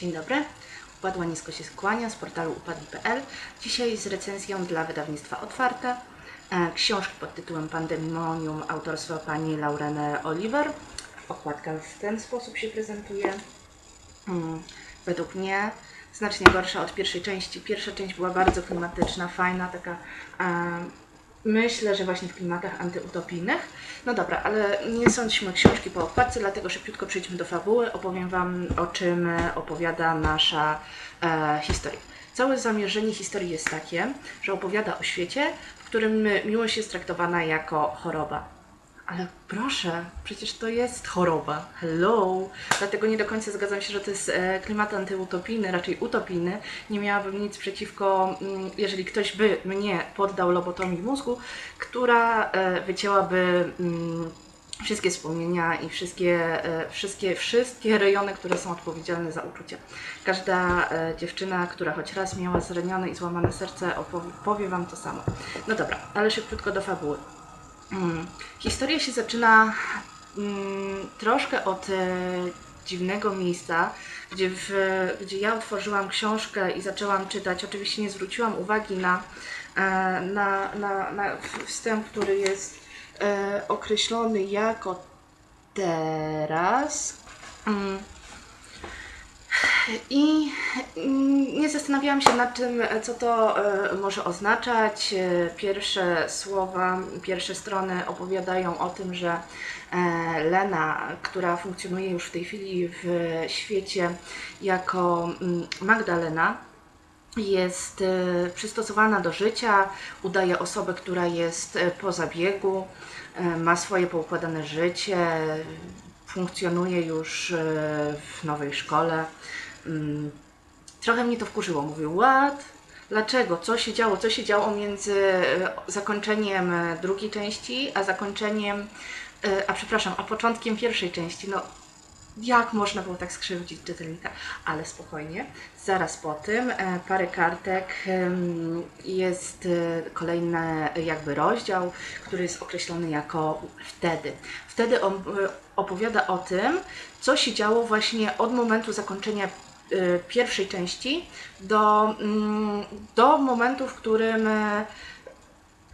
Dzień dobry. Upadła nisko się skłania z portalu upadli.pl. Dzisiaj z recenzją dla wydawnictwa Otwarte. E, Książki pod tytułem Pandemonium autorstwa pani Laurene Oliver. Okładka w ten sposób się prezentuje. Mm, Według mnie znacznie gorsza od pierwszej części. Pierwsza część była bardzo klimatyczna, fajna, taka e, myślę, że właśnie w klimatach antyutopijnych. No dobra, ale nie sądźmy książki po okładce, dlatego szybciutko przejdźmy do fabuły. Opowiem Wam, o czym opowiada nasza e, historia. Całe zamierzenie historii jest takie, że opowiada o świecie, w którym miłość jest traktowana jako choroba. Ale proszę, przecież to jest choroba. Hello! Dlatego nie do końca zgadzam się, że to jest e, klimat antyutopijny, raczej utopijny. Nie miałabym nic przeciwko, mm, jeżeli ktoś by mnie poddał lobotomii mózgu, która e, wycięłaby mm, wszystkie wspomnienia i wszystkie, e, wszystkie, wszystkie rejony, które są odpowiedzialne za uczucia. Każda dziewczyna, która choć raz miała zranione i złamane serce, opowie, powie Wam to samo. No dobra, ale szybciutko do fabuły. Mm. Historia się zaczyna mm, troszkę od e, dziwnego miejsca, gdzie, w, gdzie ja otworzyłam książkę i zaczęłam czytać. Oczywiście nie zwróciłam uwagi na, e, na, na, na wstęp, który jest e, określony jako teraz. Mm. I mm, nie zastanawiałam się nad tym, co to e, może oznaczać. E, Pierwsze słowa, pierwsze strony opowiadają o tym, że e, Lena, która funkcjonuje już w tej chwili w świecie jako mm, Magdalena, jest przystosowana do życia, udaje osobę, która jest po zabiegu, ma swoje poukładane życie, funkcjonuje już e, w nowej szkole. Mm, Trochę mnie to wkurzyło. Mówię, what? Dlaczego? Co się działo? Co się działo między e, zakończeniem e, drugiej części, a zakończeniem, a przepraszam, a początkiem pierwszej części? No, jak można było tak skrzywdzić czytelnika? Ale spokojnie. Zaraz po tym e, parę kartek jest e, kolejny jakby rozdział, który jest określony jako wtedy. Wtedy on e, opowiada o tym, co się działo właśnie od momentu zakończenia pierwszej części do, mm, do momentu, w którym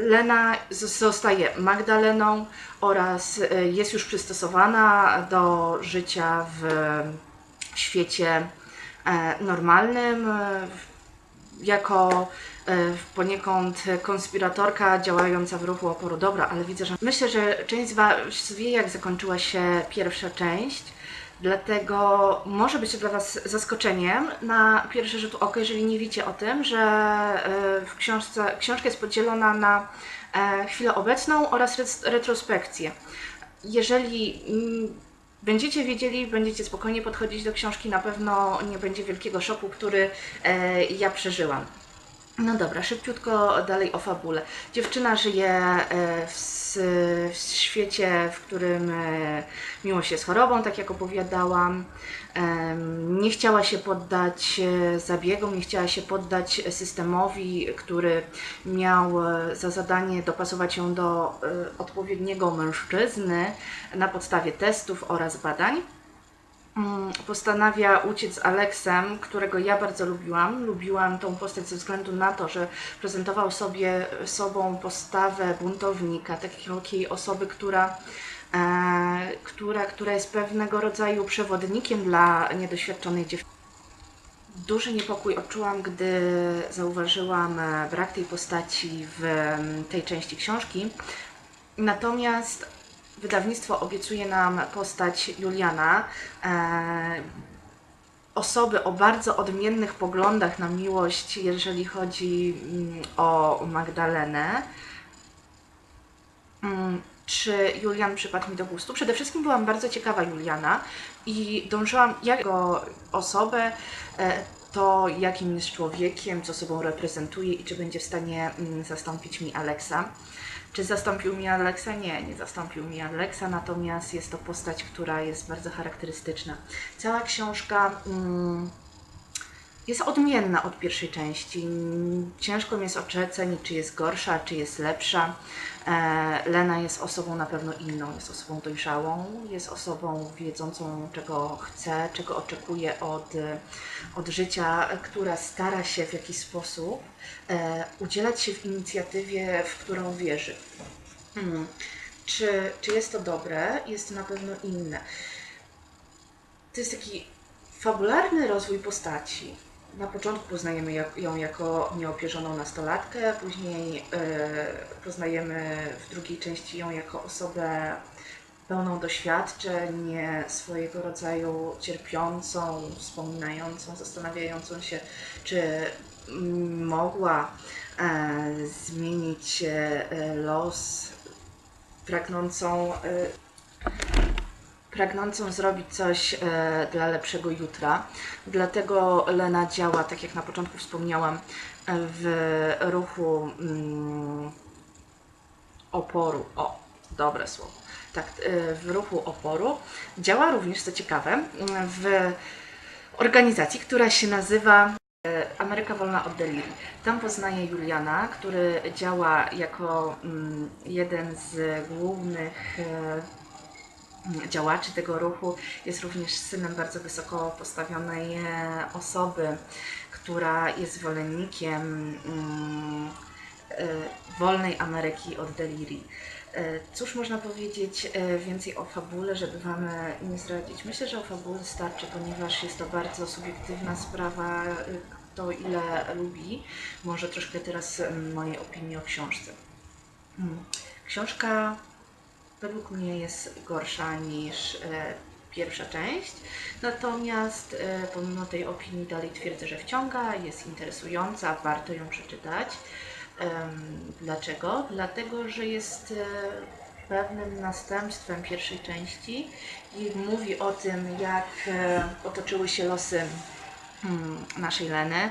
Lena zostaje Magdaleną oraz e, jest już przystosowana do życia w świecie e, normalnym, e, jako e, poniekąd konspiratorka działająca w ruchu oporu dobra, ale widzę, że myślę, że część z Was wie, jak zakończyła się pierwsza część. Dlatego może być to dla Was zaskoczeniem na pierwszy rzut oka, jeżeli nie wiecie o tym, że e, w książce, książka jest podzielona na e, chwilę obecną oraz retrospekcję. Jeżeli mm, będziecie wiedzieli, będziecie spokojnie podchodzić do książki, na pewno nie będzie wielkiego szoku, który e, ja przeżyłam. No dobra, szybciutko dalej o fabule. Dziewczyna żyje e, w, w świecie, w którym e, miłość jest chorobą, tak jak opowiadałam. Nie chciała się poddać e, zabiegom, nie chciała się poddać systemowi, który miał za zadanie dopasować ją do odpowiedniego mężczyzny na podstawie testów oraz badań postanawia uciec z Aleksem, którego ja bardzo lubiłam. Lubiłam tą postać ze względu na to, że prezentował sobie sobą postawę buntownika, takiej osoby, która, e, która, która jest pewnego rodzaju przewodnikiem dla niedoświadczonej dziewczyny. Duży niepokój odczułam, gdy zauważyłam e, brak tej postaci w em, tej części książki. Natomiast wydawnictwo obiecuje nam postać Juliana, e, osoby o bardzo odmiennych poglądach na miłość, jeżeli chodzi mm, o Magdalenę. Mm, Czy Julian przypadł mi do gustu? Przede wszystkim byłam bardzo ciekawa Juliana i dążyłam jako osobę, e, to jakim jest człowiekiem, co sobą reprezentuje i czy będzie w stanie mm, zastąpić mi Alexa. Czy zastąpił mi Alexa? Nie, nie zastąpił mi Alexa, natomiast jest to postać, która jest bardzo charakterystyczna. Cała książka mm, jest odmienna od pierwszej części. Ciężko mi jest ocenić, czy jest gorsza, czy jest lepsza. E, Lena jest osobą na pewno inną, jest osobą dojrzałą, jest osobą wiedzącą, czego chce, czego oczekuje od, od życia, która stara się w jakiś sposób e, udzielać się w inicjatywie, w którą wierzy. Hmm. Czy, czy jest to dobre? Jest to na pewno inne. To jest taki fabularny rozwój postaci. Na początku poznajemy ją jako nieopierzoną nastolatkę, później e, poznajemy w drugiej części ją jako osobę pełną doświadczeń, swojego rodzaju cierpiącą, wspominającą, zastanawiającą się, czy mogła e, zmienić e, los, pragnącą pragnącą zrobić coś e, dla lepszego jutra. Dlatego Lena działa, tak jak na początku wspomniałam, e, w ruchu mm, oporu. O, dobre słowo. Tak, e, w ruchu oporu. Działa również, co ciekawe, w organizacji, która się nazywa Ameryka Wolna od Delirii. Tam poznaje Juliana, który działa jako mm, jeden z głównych działaczy tego ruchu. Jest również synem bardzo wysoko postawionej e, osoby, która jest zwolennikiem mm, e, wolnej Ameryki od Delirii. E, Cóż można powiedzieć więcej o fabule, żeby Wam nie zdradzić? Myślę, że o fabule starczy, ponieważ jest to bardzo subiektywna sprawa, kto ile lubi. Może troszkę teraz mojej opinii o książce. Mm. Książka według mnie jest gorsza niż e, pierwsza część. Natomiast e, pomimo tej opinii dalej twierdzę, że wciąga, jest interesująca, warto ją przeczytać. Dlaczego? Dlatego, że jest e, pewnym następstwem pierwszej części i mówi o tym, jak otoczyły się losy mm, naszej Leny,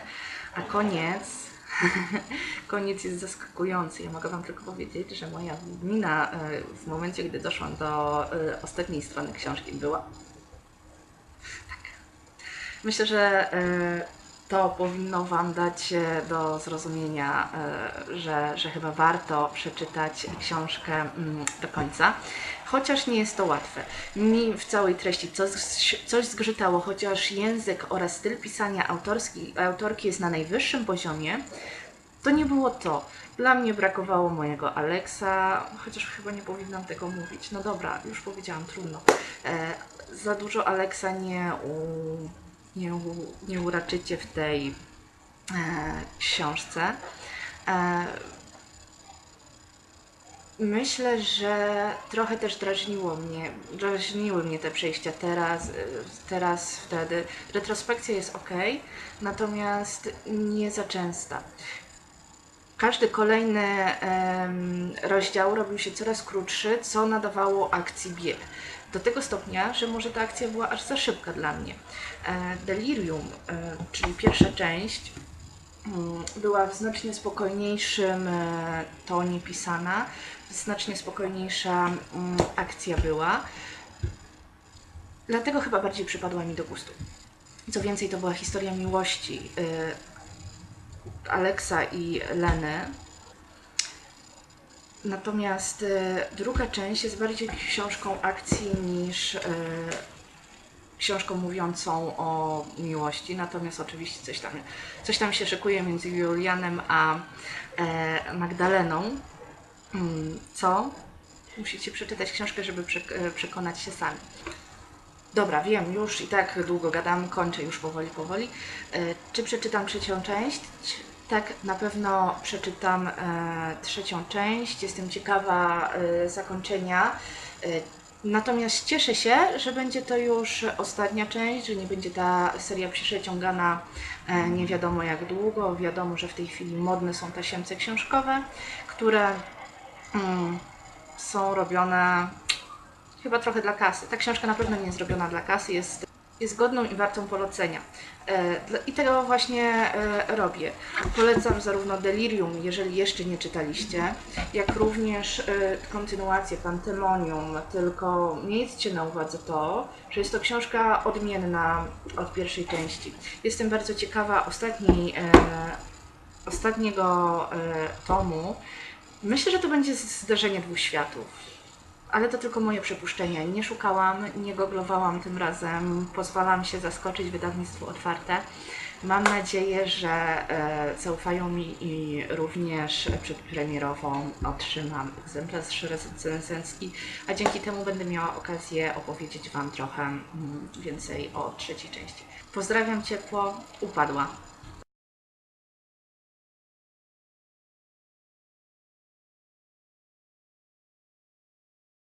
a koniec Koniec jest zaskakujący. Ja mogę Wam tylko powiedzieć, że moja mina e, w momencie, gdy doszłam do e, ostatniej strony książki była. Tak. Myślę, że e, to powinno Wam dać do zrozumienia, że, że chyba warto przeczytać książkę mm, do końca. Chociaż nie jest to łatwe. Mi w całej treści coś, coś zgrzytało, chociaż język oraz styl pisania autorski, autorki jest na najwyższym poziomie, to nie było to. Dla mnie brakowało mojego Alexa, chociaż chyba nie powinnam tego mówić. No dobra, już powiedziałam, trudno. E, za dużo Alexa nie, u, nie, u, nie uraczycie w tej e, książce. E, myślę, że trochę też drażniło mnie, drażniły mnie te przejścia teraz, y, teraz, wtedy. Retrospekcja jest ok, natomiast nie za częsta. Każdy kolejny em, rozdział robił się coraz krótszy, co nadawało akcji bieg. Do tego stopnia, że może ta akcja była aż za szybka dla mnie. E, Delirium, e, czyli pierwsza część, mm, była w znacznie spokojniejszym e, tonie pisana, znacznie spokojniejsza mm, akcja była. Dlatego chyba bardziej przypadła mi do gustu. Co więcej, to była historia miłości y, Aleksa i Leny. Natomiast y, druga część jest bardziej książką akcji niż y, książką mówiącą o miłości. Natomiast oczywiście coś tam, coś tam się szykuje między Julianem a e, Magdaleną. Mm, Co? Musicie przeczytać książkę, żeby e, przekonać się sami. Dobra, wiem, już i tak długo gadam, kończę już powoli, powoli. E, czy przeczytam trzecią część? Tak, na pewno przeczytam e, trzecią część. Jestem ciekawa zakończenia. Natomiast cieszę się, że będzie to już ostatnia część, że nie będzie ta seria przeciągana nie wiadomo jak długo. Wiadomo, że w tej chwili modne są tasiemce książkowe, które mm, są robione chyba trochę dla kasy. Ta książka na pewno nie jest zrobiona dla kasy, jest jest godną i wartą polecenia. E, I tego właśnie e, robię. Polecam zarówno Delirium, jeżeli jeszcze nie czytaliście, jak również e, kontynuację Pantemonium, tylko miejcie na uwadze to, że jest to książka odmienna od pierwszej części. Jestem bardzo ciekawa ostatniej, ostatniego tomu. Myślę, że to będzie zderzenie dwóch światów. Ale to tylko moje przypuszczenie. Nie szukałam, nie googlowałam tym razem. Pozwalam się zaskoczyć wydawnictwu otwarte. Mam nadzieję, że e, zaufają mi i również przedpremierową otrzymam egzemplarz recenzencki, a dzięki temu będę miała okazję opowiedzieć Wam trochę mm, więcej o trzeciej części. Pozdrawiam ciepło, upadła.